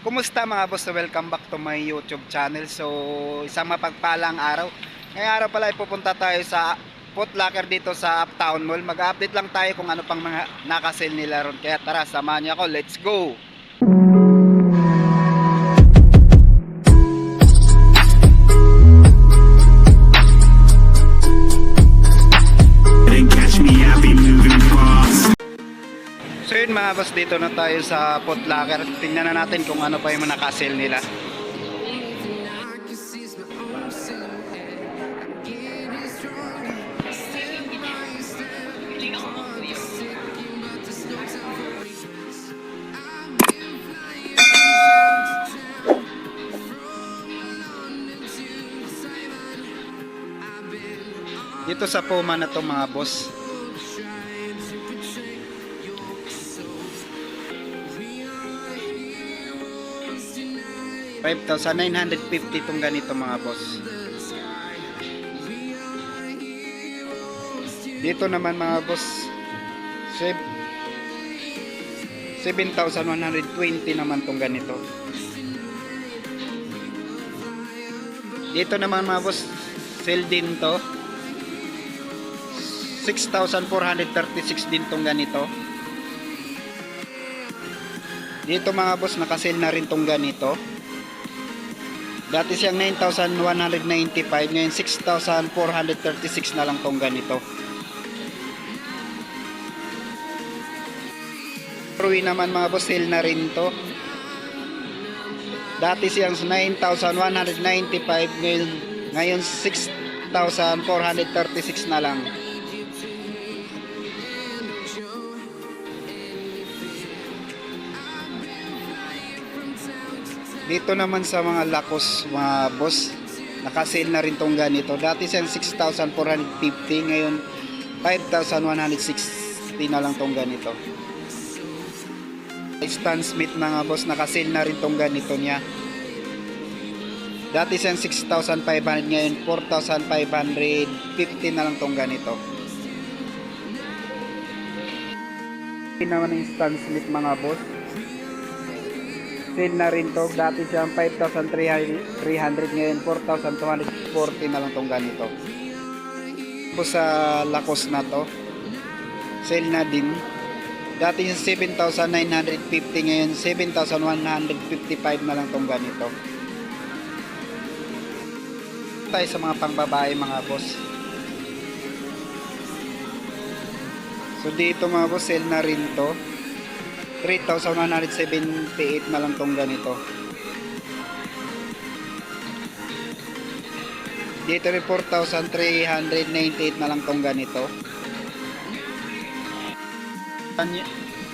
Kumusta mga boss? Welcome back to my YouTube channel. So, isang mapagpalang araw. Ngayong araw pala ay pupunta tayo sa Foot Locker dito sa Uptown Mall. Mag-update lang tayo kung ano pang mga nakasale nila ron. Kaya tara, samahan niyo ako. Let's go! Mga dito na tayo sa Foot Locker. Tingnan na natin kung ano pa yung nakasale nila. Dito sa Puma na to mga boss. Five thousand nine hundred fifty tong ganito mga boss. Dito naman mga boss, sev- 7,120 naman tong ganito. Dito naman mga boss, sale din to. 6,436 din tong ganito. Dito mga boss, nakasale na rin tong ganito. Dati siyang 9,195, ngayon 6,436 na lang tong ganito. Ruwi naman mga boss, sale na rin to. Dati siyang 9,195, ngayon, ngayon 6,436 na lang. Dito naman sa mga lakos, mga boss, nakasale na rin tong ganito. Dati siyang 6,450, ngayon 5,160 na lang tong ganito. Stan Smith mga boss, nakasale na rin tong ganito niya. Dati siyang 6,500, ngayon 4,550 na lang tong ganito. Ito naman yung Stan Smith mga boss. Sale na rin to. Dati siyang 5,300 ngayon 4,240 na lang tong ganito. Po sa Lacoste na to. Sale na din. Dati yung 7,950 ngayon 7,155 na lang tong ganito. Tayo sa mga pangbabae mga boss. So dito mga boss sale na rin to. 3,178 na lang tong ganito. Dito rin 4,398 na lang tong ganito.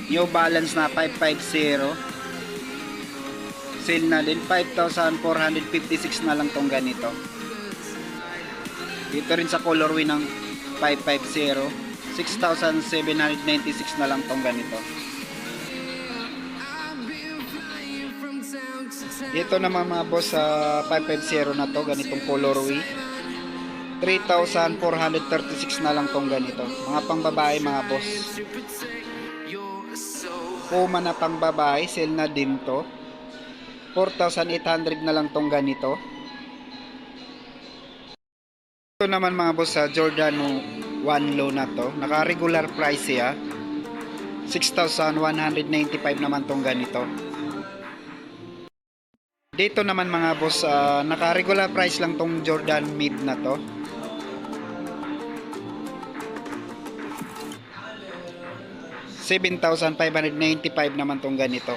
New Balance na 550. Sale na din 5,456 na lang tong ganito. Dito rin sa colorway ng 550. 6,796 na lang tong ganito. Dito naman mga boss sa 550 na to, ganitong colorway. 3,436 na lang tong ganito. Mga pangbabae mga boss. Puma na pangbabae, sale na din to. 4,800 na lang tong ganito. Ito naman mga boss sa Jordan 1 low na to. Naka regular price siya. 6,195 naman tong ganito. Dito naman mga boss, ah, naka regular price lang tong Jordan mid na to. $7,595 naman tong ganito.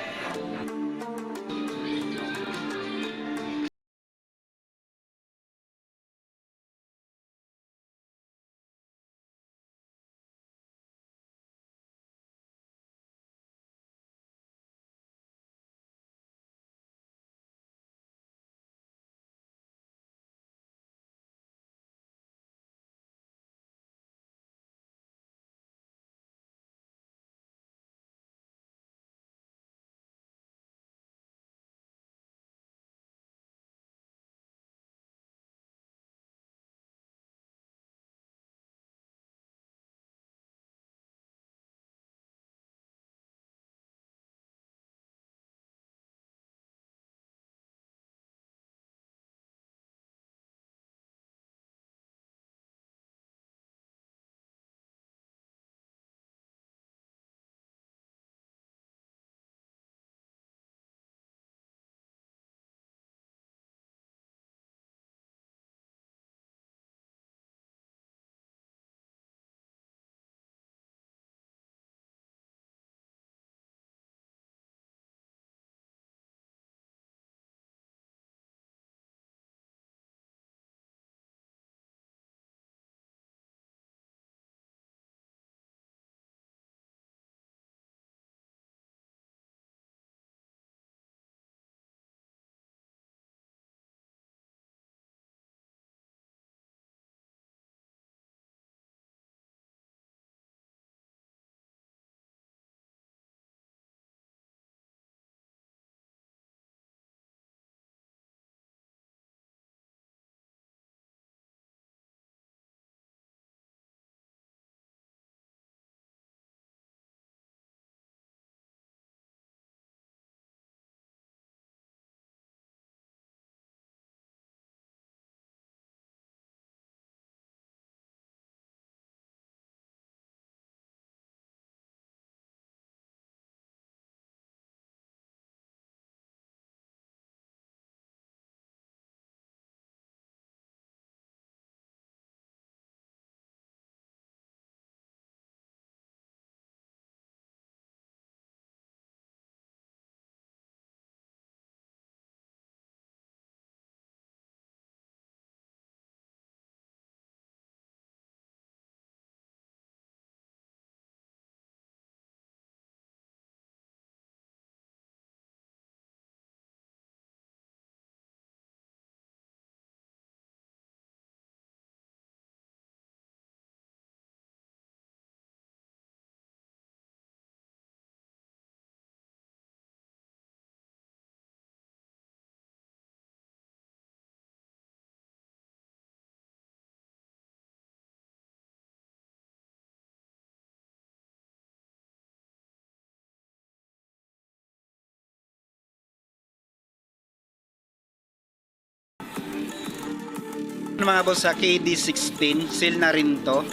Mga boss sa KD16, sale na rin to.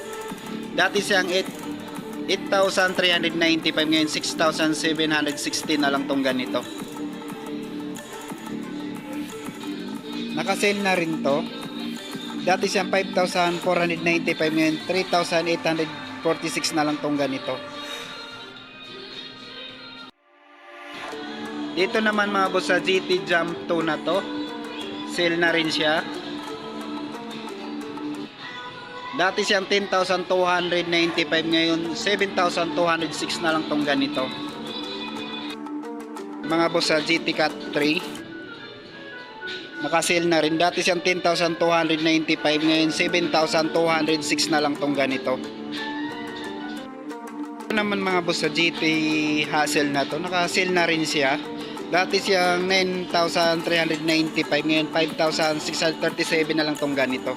Dati siyang 8 8,395 ngayon 6,760 na lang tong ganito. Naka-sale na rin to. Dati siyang 5,495 ngayon 3,846 na lang tong ganito. Dito naman mga boss sa GT Jump 2 na to. Sale na rin siya. Dati siyang 10,295 ngayon 7,206 na lang tong ganito. Mga boss sa GT Cat 3. Naka-sale na rin. Dati siyang 10,295 ngayon 7,206 na lang tong ganito. Ito naman mga boss sa GT Hassel na to. Naka-sale na rin siya. Dati siyang 9,395 ngayon 5,637 na lang tong ganito.